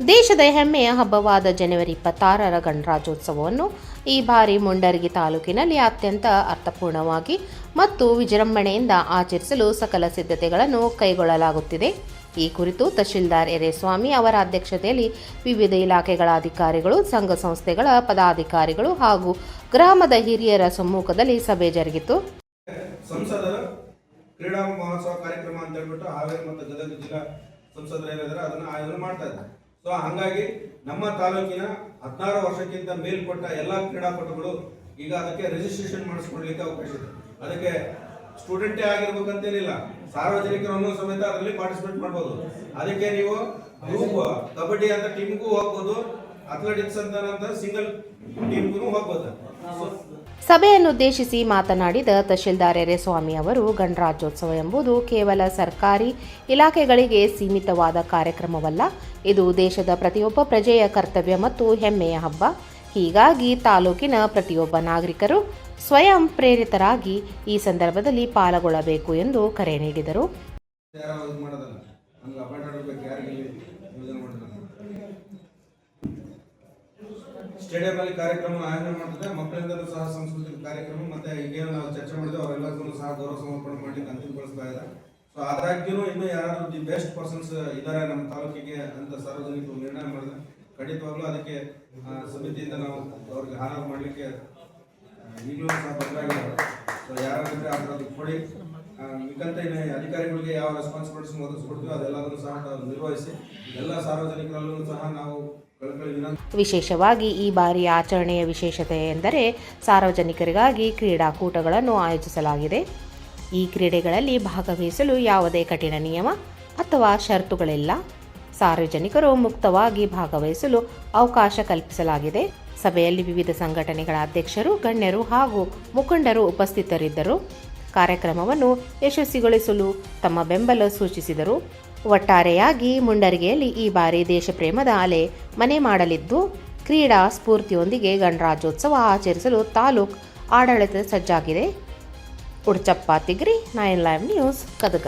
ದೇಶದ ಹೆಮ್ಮೆಯ ಹಬ್ಬವಾದ ಜನವರಿ ಇಪ್ಪತ್ತಾರರ ಗಣರಾಜ್ಯೋತ್ಸವವನ್ನು ಈ ಬಾರಿ ಮುಂಡರಗಿ ತಾಲೂಕಿನಲ್ಲಿ ಅತ್ಯಂತ ಅರ್ಥಪೂರ್ಣವಾಗಿ ಮತ್ತು ವಿಜೃಂಭಣೆಯಿಂದ ಆಚರಿಸಲು ಸಕಲ ಸಿದ್ಧತೆಗಳನ್ನು ಕೈಗೊಳ್ಳಲಾಗುತ್ತಿದೆ. ಈ ಕುರಿತು ತಹಶೀಲ್ದಾರ್ ಎರೆಸ್ವಾಮಿ ಅವರ ಅಧ್ಯಕ್ಷತೆಯಲ್ಲಿ ವಿವಿಧ ಇಲಾಖೆಗಳ ಅಧಿಕಾರಿಗಳು, ಸಂಘ ಸಂಸ್ಥೆಗಳ ಪದಾಧಿಕಾರಿಗಳು ಹಾಗೂ ಗ್ರಾಮದ ಹಿರಿಯರ ಸಮ್ಮುಖದಲ್ಲಿ ಸಭೆ ಜರುಗಿತು. ಕ್ರೀಡಾ ಮಹೋತ್ಸವ ಕಾರ್ಯಕ್ರಮ ಅಂತ ಹೇಳ್ಬಿಟ್ಟು ಹಾವೇರಿ ಮತ್ತು ಜಿಲ್ಲಾ ಸಂಸದರು ಏನಿದ್ದಾರೆ ಅದನ್ನ ಆಯೋಜನೆ ಮಾಡ್ತಾ ಸೊ ಹಂಗಾಗಿ ನಮ್ಮ ತಾಲೂಕಿನ ಹದಿನಾರು ವರ್ಷಕ್ಕಿಂತ ಮೇಲ್ಪಟ್ಟ ಎಲ್ಲ ಕ್ರೀಡಾಪಟುಗಳು ಈಗ ಅದಕ್ಕೆ ರಿಜಿಸ್ಟ್ರೇಷನ್ ಮಾಡಿಸ್ಕೊಡ್ಲಿಕ್ಕೆ ಅವಕಾಶ ಇದೆ. ಅದಕ್ಕೆ ಸ್ಟೂಡೆಂಟೇ ಆಗಿರ್ಬೇಕಂತೇನಿಲ್ಲ, ಸಾರ್ವಜನಿಕರನ್ನು ಸಮೇತ ಅದರಲ್ಲಿ ಪಾರ್ಟಿಸಿಪೇಟ್ ಮಾಡ್ಬೋದು. ಅದಕ್ಕೆ ನೀವು ಗ್ರೂಪ್ ಕಬಡ್ಡಿ ಅಂತ ಟೀಮ್ಗೂ ಹೋಗ್ಬೋದು. ಅಥ್ಲೆಟಿಕ್ಸ್ ಅಂತ ಸಿಂಗಲ್ ಟೀಮ್ಗೂ ಹೋಗ್ಬೋದು. ಸಭೆಯನ್ನುದ್ದೇಶಿಸಿ ಮಾತನಾಡಿದ ತಹಶೀಲ್ದಾರ್ ಎರೆಸ್ವಾಮಿ ಅವರು ಗಣರಾಜ್ಯೋತ್ಸವ ಎಂಬುದು ಕೇವಲ ಸರ್ಕಾರಿ ಇಲಾಖೆಗಳಿಗೆ ಸೀಮಿತವಾದ ಕಾರ್ಯಕ್ರಮವಲ್ಲ ಇದು ದೇಶದ ಪ್ರತಿಯೊಬ್ಬ ಪ್ರಜೆಯ ಕರ್ತವ್ಯ ಮತ್ತು ಹೆಮ್ಮೆಯ ಹಬ್ಬ. ಹೀಗಾಗಿ ತಾಲೂಕಿನ ಪ್ರತಿಯೊಬ್ಬ ನಾಗರಿಕರು ಸ್ವಯಂ ಪ್ರೇರಿತರಾಗಿ ಈ ಸಂದರ್ಭದಲ್ಲಿ ಪಾಲ್ಗೊಳ್ಳಬೇಕು ಎಂದು ಕರೆ ನೀಡಿದರು. ಅಲ್ಲಿ ಕಾರ್ಯಕ್ರಮ ಆಯೋಜನೆ ಮಾಡ್ತಿದ್ದೆ ಮಕ್ಕಳಿಂದಲೂ ಸಹ ಸಾಂಸ್ಕೃತಿಕ ಕಾರ್ಯಕ್ರಮ ಮತ್ತೆ ಈಗೇನು ನಾವು ಚರ್ಚೆ ಮಾಡಿದ್ವಿ ಅವರೆಲ್ಲರಿಗೂ ಸಹ ಗೌರವ ಸಮರ್ಪಣೆ ಮಾಡ್ಲಿಕ್ಕೆ ಅಂತಿಮಗೊಳಿಸ್ತಾ ಇದೆ ಸೊ ಆದಾಗ್ಯೂ ಇನ್ನು ಯಾರಾದರೂ ದಿ ಬೆಸ್ಟ್ ಪರ್ಸನ್ಸ್ ಇದ್ದಾರೆ ನಮ್ಮ ತಾಲೂಕಿಗೆ ಅಂತ ಸಾರ್ವಜನಿಕರು ನಿರ್ಣಯ ಮಾಡಿದ್ರೆ ಖಂಡಿತವಾಗ್ಲೂ ಅದಕ್ಕೆ ಸಮಿತಿಯಿಂದ ನಾವು ಅವ್ರಿಗೆ ಹಾರ ಮಾಡಲಿಕ್ಕೆ ಈಗಲೂ ಸಹ ಬದಲಾಗಿದ್ದಾರೆ ಸೊ ಯಾರಾದ್ರೆ ಆ ಥರದ್ದು ಕೊಡಿ. ಮಿಕ್ಕಂತ ಅಧಿಕಾರಿಗಳಿಗೆ ಯಾವ ರೆಸ್ಪಾನ್ಸಿಬಿಲಿಟೀಸ್ ಒದಗಿಸ್ಕೊಡ್ತೀವಿ ಅದೆಲ್ಲದನ್ನು ಸಹ ನಿರ್ವಹಿಸಿ, ಎಲ್ಲ ಸಾರ್ವಜನಿಕರಲ್ಲೂ ಸಹ ನಾವು ವಿಶೇಷವಾಗಿ ಈ ಬಾರಿ ಆಚರಣೆಯ ವಿಶೇಷತೆ ಎಂದರೆ ಸಾರ್ವಜನಿಕರಿಗಾಗಿ ಕ್ರೀಡಾಕೂಟಗಳನ್ನು ಆಯೋಜಿಸಲಾಗಿದೆ. ಈ ಕ್ರೀಡೆಗಳಲ್ಲಿ ಭಾಗವಹಿಸಲು ಯಾವುದೇ ಕಠಿಣ ನಿಯಮ ಅಥವಾ ಷರತ್ತುಗಳಿಲ್ಲ. ಸಾರ್ವಜನಿಕರು ಮುಕ್ತವಾಗಿ ಭಾಗವಹಿಸಲು ಅವಕಾಶ ಕಲ್ಪಿಸಲಾಗಿದೆ. ಸಭೆಯಲ್ಲಿ ವಿವಿಧ ಸಂಘಟನೆಗಳ ಅಧ್ಯಕ್ಷರು, ಗಣ್ಯರು ಹಾಗೂ ಮುಖಂಡರು ಉಪಸ್ಥಿತರಿದ್ದರು. ಕಾರ್ಯಕ್ರಮವನ್ನು ಯಶಸ್ವಿಗೊಳಿಸಲು ತಮ್ಮ ಬೆಂಬಲ ಸೂಚಿಸಿದರು. ಒಟ್ಟಾರೆಯಾಗಿ ಮುಂಡರಿಗೆಯಲ್ಲಿ ಈ ಬಾರಿ ದೇಶಪ್ರೇಮದ ಅಲೆ ಮನೆ ಮಾಡಲಿದ್ದು, ಕ್ರೀಡಾ ಸ್ಫೂರ್ತಿಯೊಂದಿಗೆ ಗಣರಾಜ್ಯೋತ್ಸವ ಆಚರಿಸಲು ತಾಲೂಕ್ ಆಡಳಿತ ಸಜ್ಜಾಗಿದೆ. Udchappa Tigri, nine live news Gadag